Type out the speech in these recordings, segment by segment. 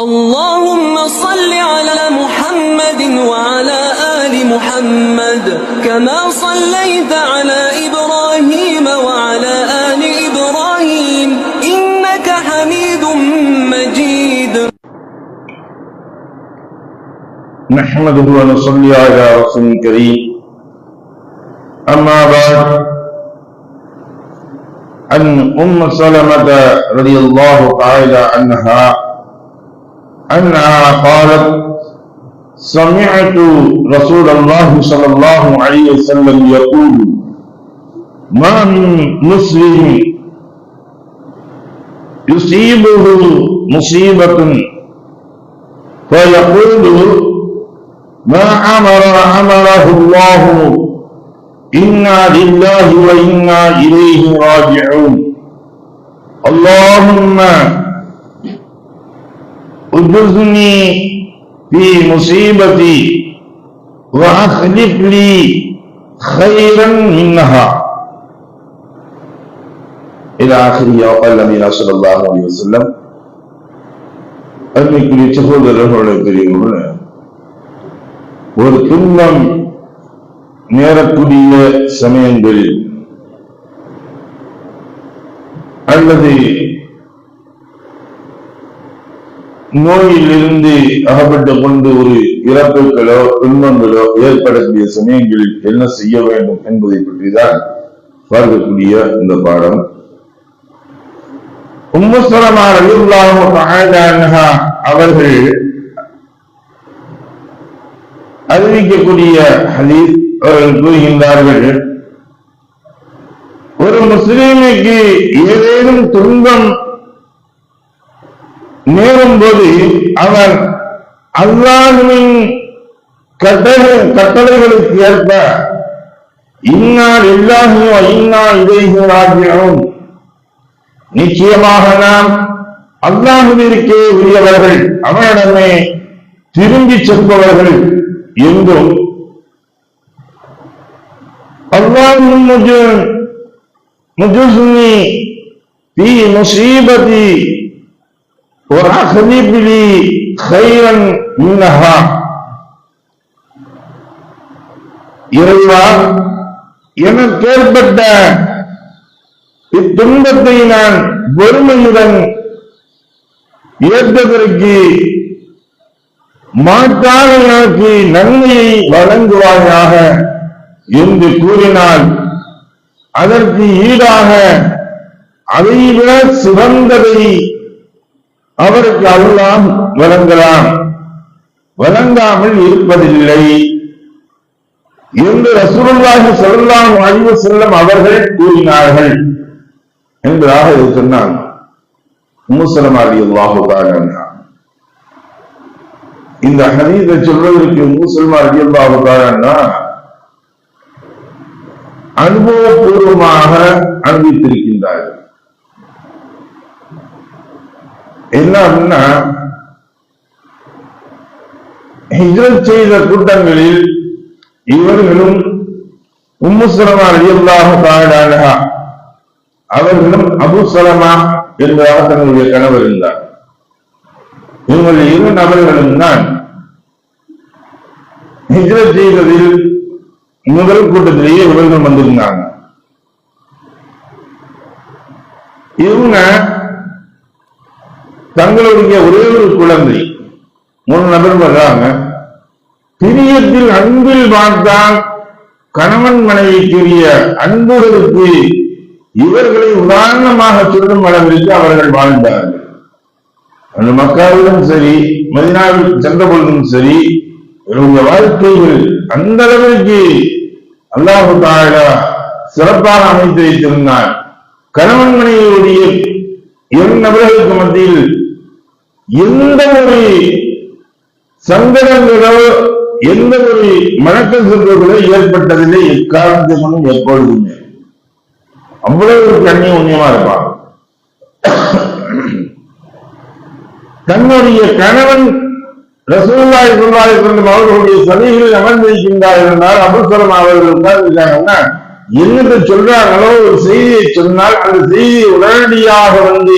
اللهم صل على محمد وعلى آل محمد كما صليت على إبراهيم وعلى آل إبراهيم إنك حميد مجيد. نحمده ونصلي على رسول الكريم. أما بعد عن أم سلمة رضي الله تعالى عنها أنها قالت سمعت رسول الله صلى الله عليه وسلم يقول ما من مسلم يصيبه مصيبة فيقول ما أمر أمره الله إنا لله وإنا إليه راجعون. اللهم اجزني في مصيبتي وأخلف لي خيرا منها إلى آخره وقال نبينا صلى الله عليه وسلم அன்னைக்குரிய சகோதரர்களுடைய பெரியவர்கள் ஒரு துன்பம் நேரக்கூடிய சமயங்களில் அல்லது நோயிலிருந்து அகப்பட்டு கொண்டு ஒரு இறப்புகளோ துன்பங்களோ ஏற்படக்கூடிய சமயங்களில் என்ன செய்ய வேண்டும் என்பதை பற்றிதான் பார்க்கக்கூடிய இந்த பாடம். உம்முசலமார் அவர்கள் அறிவிக்கக்கூடிய ஹதீஸ் அவர்கள் கூறுகின்றார்கள் ஒரு முஸ்லீமுக்கு ஏதேனும் துன்பம் நேரும் போது அவர் அல்லாஹுவின் கட்டளை கட்டளைகளுக்கு ஏற்ப இன்னால் எல்லாகியோ இன்னா இதையும் ஆகியோம் நிச்சயமாக நாம் அல்லாஹுவிற்கே உரியவர்கள் அவனிடமே திரும்பி செல்பவர்கள் என்றும் அல்லாஹும் முஜு முஜுசுனி தீ முசீபதி இறைவா எனக்கு ஏற்பட்ட இத்துன்பத்தை நான் வறுமையுடன் ஏற்பதற்கு மாற்றாக எனக்கு நன்மையை வழங்குவாயாக என்று கூறினால் அதற்கு ஈடாக அதைவிட சிறந்ததை அவருக்கு அல்லாஹ் வழங்கலாம். வழங்காமல் இருப்பதில்லை. என்று ரசூலுல்லாஹி ஸல்லல்லாஹு அலைஹி செல்லும் அவர்கள் கூறினார்கள். என்பதாக இது சொன்னான் உம்முசலமா ரலியல்லாஹு தஆலா இந்த ஹதீஸை சொல்வதற்கு முசல்மா ரலியல்லாஹு தஆலா அனுபவபூர்வமாக அனுபவித்திருக்கின்றார்கள். என்ன அப்படின்னா ஹிஜ்ரத் செய்த கூட்டங்களில் இவர்களும் உம்முசலமா ரலியல்லாஹு தஆலா அவர்களும் அபு சலமா என்பதாக தன்னுடைய கணவர் இருந்தார். இவர்கள் இரு நபர்களும் தான் ஹிஜ்ரத் செய்ததில் முதல் கூட்டத்திலேயே இவர்கள் வந்திருந்தாங்க. இவங்க தங்களுடைய ஒரே ஒரு குழந்தை. மூணு நபர் வர்றாங்க. பிரியத்தில் அன்பில் பார்த்தால் கணவன் மனைவிக்குரிய அன்புகளுக்கு இவர்களை உதாரணமாக சொல்லும் அளவிற்கு அவர்கள் வாழ்ந்தார்கள். அந்த மக்காவிலும் சரி மதினாவில் சென்ற பொழுதும் சரி இவருடைய வாழ்க்கைகள் அந்த அளவிற்கு அல்லாஹு தாயா சிறப்பாக அமைத்து வைத்திருந்தார் கணவன் மனைவியுடைய இரு நபர்களுக்கு மத்தியில் எந்த ஒரு சங்கடங்களோ எந்த ஒரு மனக்கசப்புகளோ ஏற்பட்டதில்லை. எக்காரணத்துக்கும் எப்பொழுதுமே. அவ்வளவு ஒரு கண்ணியம் உண்ணியமா இருப்பான். தன்னுடைய கணவன் ரசூல்லாய் சொல்லாய் சொல்லும் அவர்களுடைய சதிகளில் அமர்ந்திருக்கின்றார் என்றால் அபுசரம் அவர்கள் உட்கார்ந்திருக்காங்கன்னா என்னத்தை சொல்றாங்களோ ஒரு செய்தியை சொன்னால் அந்த செய்தியை உடனடியாக வந்து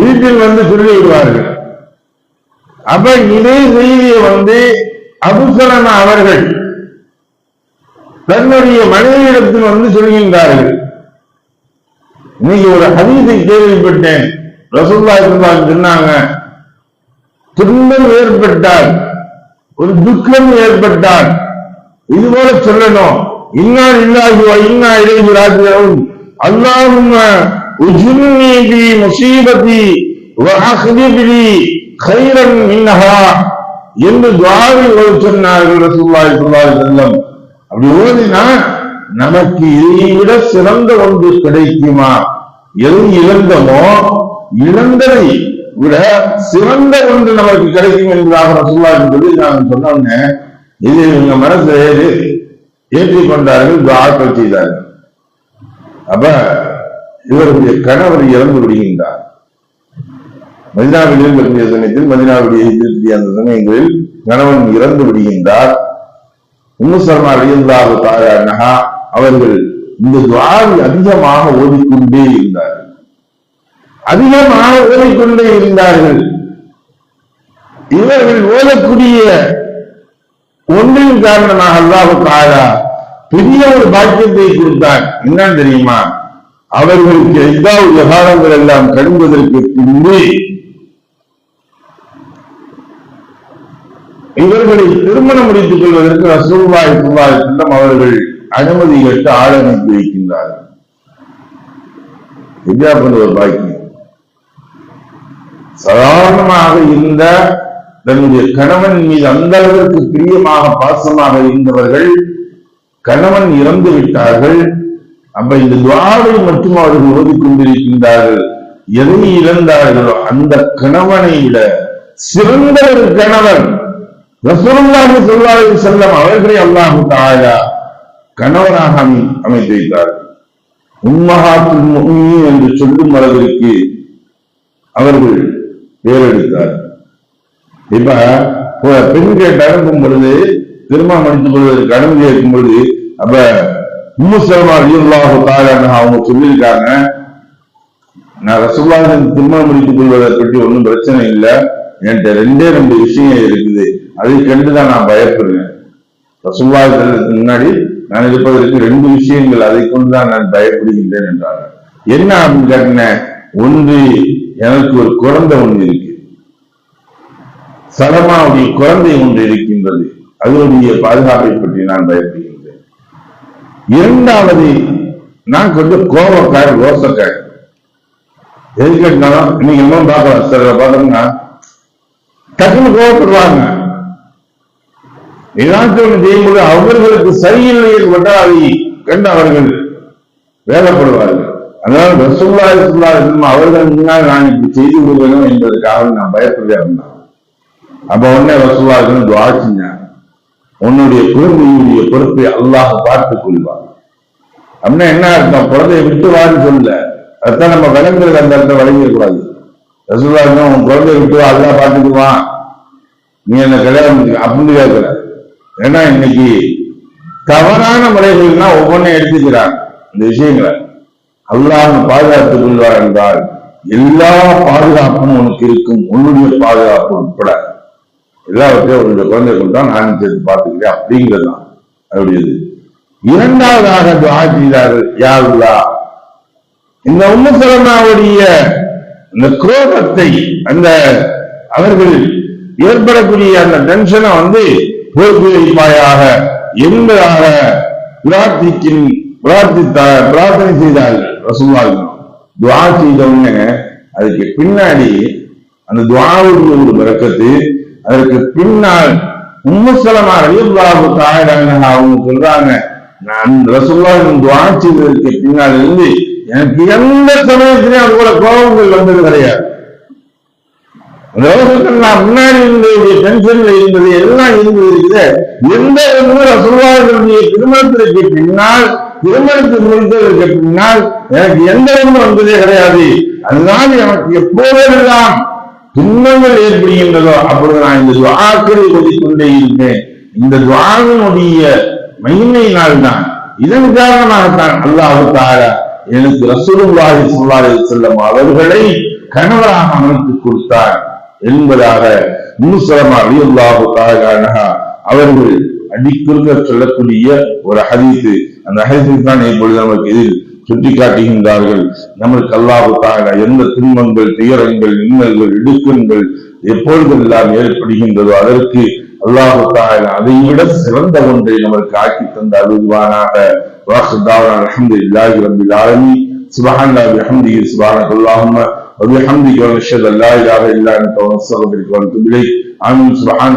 வீட்டில் வந்து சொல்லி விடுவார்கள் அப்ப இதே செய்தியை வந்து அபுசலமா அவர்கள் தன்னுடைய மனைவியிடத்தில் வந்து சொல்கின்றார்கள். இன்னைக்கு ஒரு ஹதீஸை கேள்விப்பட்டேன். ரசோல்லா இருந்தால் சொன்னாங்க துன்பம் ஏற்பட்டால் ஒரு துக்கம் ஏற்பட்டால் இது போல சொல்லணும். இன்னா இல்லாஹி இன்னா இலைஹி ராஜிஊன். அல்லாஹும்ம உஜிர்னி பி முசீபதி வ அக்லிப் லி என்று துஆவை ஓதி சொன்னார்கள் ரசூலுல்லாஹி ஸல்லல்லாஹு அலைஹி அப்படி ஓதினா நமக்கு இதை விட சிறந்த ஒன்று கிடைக்குமா? எது இழந்தமோ இழந்ததை விட சிறந்த ஒன்று நமக்கு கிடைக்கும் என்பதாக ரசூலுல்லாஹி சொல்லி நான் சொன்னோன்னே இது இவங்க மனசுல ஏறி ஏற்றிக் கொண்டார்கள் துஆக்கள் செய்தார்கள். அப்ப இவருடைய கணவர் இறந்து விடுகின்றார். மதினாவிலே இருக்கக்கூடிய சமயத்தில் மதினாவுடைய அந்த சமயங்களில் கணவன் இறந்து விடுகின்றார். உம்மு சல்மா ரலியல்லாஹு அவர்கள் இந்த துஆவை அதிகமாக ஓடிக்கொண்டே இருந்தார்கள். அதிகமாக ஓடிக்கொண்டே இருந்தார்கள். இவர்கள் ஓதக்கூடிய ஒன்றின் காரணமாக அல்லாஹு தாயா பெரிய ஒரு பாக்கியத்தை கொடுத்தார் என்னன்னு தெரியுமா? அவர்களுக்கு எல்லா விவகாரங்கள் எல்லாம் கடும்பதற்கு பின்பு இவர்களை திருமணம் முடித்துக் கொள்வதற்கு ரசூல்வாய் சுல்லாய் செல்லம் அவர்கள் அனுமதி கேட்டு ஆள் அனுப்பி வைக்கின்றார்கள் வித்யாபந்த பண்ணுவர் பாக்கியம் சாதாரணமாக இருந்த தன்னுடைய கணவன் மீது அந்த அளவிற்கு பிரியமாக பாசமாக இருந்தவர்கள் கணவன் இறந்து விட்டார்கள். அப்ப இந்த துவாவை மட்டும் அவர்கள் ஓதிக்கொண்டிருக்கின்றார்கள் எதை இழந்தார்களோ அந்த கணவனை விட சிறந்த ஒரு கணவன் ரசூலுல்லாஹி ஸல்லல்லாஹு அலைஹி அவர்களை அல்லாஹு தஆலா கணவராக அமைத்து வைத்தார்கள் உம்மஹாத்துல் முஃமினீன் என்று சொல்லும் அளவிற்கு அவர்கள் பேரெடுத்தார் இப்ப ஒரு பெண் கேட்டு பொழுது திருமணம் அடித்துக் கொள்வதற்கு கடன் இருக்கும் பொழுது அப்ப உம்மு சல்மா ரலியல்லாஹு தஆலா அன்ஹா அவங்க சொல்லியிருக்காங்க நான் ரசூலுல்லாஹி திருமணம் முடித்துக் கொள்வதை பற்றி ஒன்றும் பிரச்சனை இல்லை. என்கிட்ட ரெண்டே ரெண்டு விஷயம் இருக்குது. அதை கண்டுதான் நான் பயப்படுறேன் ரசூலுல்லாஹி செல்வதற்கு முன்னாடி நான் இருப்பதற்கு ரெண்டு விஷயங்கள் அதை கொண்டுதான் நான் பயப்படுகின்றேன் என்றார்கள். என்ன அப்படின்னு கேட்டேன் ஒன்று எனக்கு ஒரு குழந்தை ஒன்று இருக்கு. சலமாவுடைய குழந்தை ஒன்று இருக்கின்றது. அதனுடைய பாதுகாப்பை பற்றி நான் பயப்படுகிறேன். இரண்டாவது நான் கொஞ்சம் கோபக்கார் ரோசக்கார் எது கேட்டாலும் நீங்க என்ன பார்க்கலாம் சில பார்த்தோம்னா டக்குனு கோபப்படுவாங்க. ஏதாச்சும் ஒன்று செய்யும்போது அவர்களுக்கு சரியில்லை ஏற்பட்டால் அதை கண்டு அவர்கள் வேதப்படுவார்கள் அதனால ரசூல்லா ரசூல்லா அவர்கள் முன்னால் நான் இப்படி செய்து விடுவேணும் என்பதற்காக நான் பயப்படுறேன் அப்ப உடனே ரசூல்லா துவா செஞ்சாங்க உன்னுடைய குழந்தையுடைய பொறுப்பை அல்லாஹ் பார்த்துக் கொள்வார் அப்படின்னா என்ன அர்த்தம்? குழந்தையை விட்டு வான்னு சொல்லல அதான் நம்ம விலங்குகள் அந்த இடத்துல வழங்கிடக்கூடாது ரசூல்லா உன் குழந்தையை விட்டு வா பார்த்துக்குவான் நீ என்ன கல்யாணம் அப்படின்னு கேட்கிற ஏன்னா இன்னைக்கு தவறான முறைகள்னா ஒவ்வொன்றையும் எடுத்துக்கிறாங்க. இந்த விஷயங்களை அல்லாஹ் பாதுகாத்துக் கொள்வார் என்றால் எல்லா பாதுகாப்பும் உனக்கு இருக்கும். உன்னுடைய பாதுகாப்பு உட்பட. எல்லாவற்றையும் அவருடைய குழந்தை தான் நானும் சேர்த்து பார்த்துக்கிறேன் அப்படிங்கிறது தான் அவருடையது. இரண்டாவதாக துவா செய்தார்கள் யாருல்லா இந்த உம்மு இந்த குரோதத்தை அந்த அவர்கள் ஏற்படக்கூடிய அந்த டென்ஷனை வந்து போக்கு வைப்பாயாக என்பதாக பிரார்த்திக்கின் பிரார்த்தித்த பிரார்த்தனை செய்தார்கள் ரசூலுல்லாஹி. துவா செய்த அதுக்கு பின்னாடி அந்த துவாவுடைய ஒரு பிறக்கத்து அதற்கு பின்னால் உம்முசலமா ரலியல்லாஹு தஆலா அவங்க சொல்றாங்க நான் ரசூலுல்லாஹி துவா செய்ததற்கு பின்னால் இருந்து எனக்கு எந்த சமயத்திலையும் அது போல கோபங்கள் வந்தது கிடையாது. ரோகத்தில் நான் முன்னாடி இருந்ததுடைய டென்ஷன்ல இருந்தது எல்லாம் இருந்தது இருக்குது எந்த ஒன்று திருமணத்திற்கு பின்னால் திருமணத்தை முடித்ததற்கு பின்னால் எனக்கு எந்த ஒன்று வந்ததே கிடையாது. அதனால எனக்கு எப்போதெல்லாம் துன்பங்கள் ஏற்படுகின்றதோ அப்பொழுது நான் இந்த துவாக்களை ஓதிக்கொண்டே இருப்பேன் இந்த துவாவினுடைய மகிமையினால் தான் இதன் காரணமாகத்தான் அல்லாஹு தாலா எனக்கு ரசூலுல்லாஹி ஸல்லல்லாஹு அலைஹி அவர்களை கணவராக அமைத்துக் கொடுத்தார் என்பதாக முன்சலமா அலியுல்லாஹு தாலானஹா அவர்கள் அடிக்குறுக்க சொல்லக்கூடிய ஒரு ஹரித்து அந்த ஹரித்து தான் இப்பொழுது நமக்கு இதில் சுட்டிக்காட்டுகின்றார்கள். காட்டுகின்றார்கள் நமக்கு அல்லாஹு தாலா எந்த துன்பங்கள் துயரங்கள் இன்னல்கள் இடுக்கண்கள் எப்பொழுதெல்லாம் ஏற்படுகின்றதோ அதற்கு அல்லாஹு தாலா அதை விட சிறந்த ஒன்றை நமக்கு ஆக்கி தந்த அருள்வானாக வாசுதாவன் அலமதுல்லாஹி ரபில் ஆலமீன் سبحان الله بحمده سبحانك اللهم وبحمدك ونشهد ان لا اله الا انت ونستغفرك ونتوب اليك امين سبحان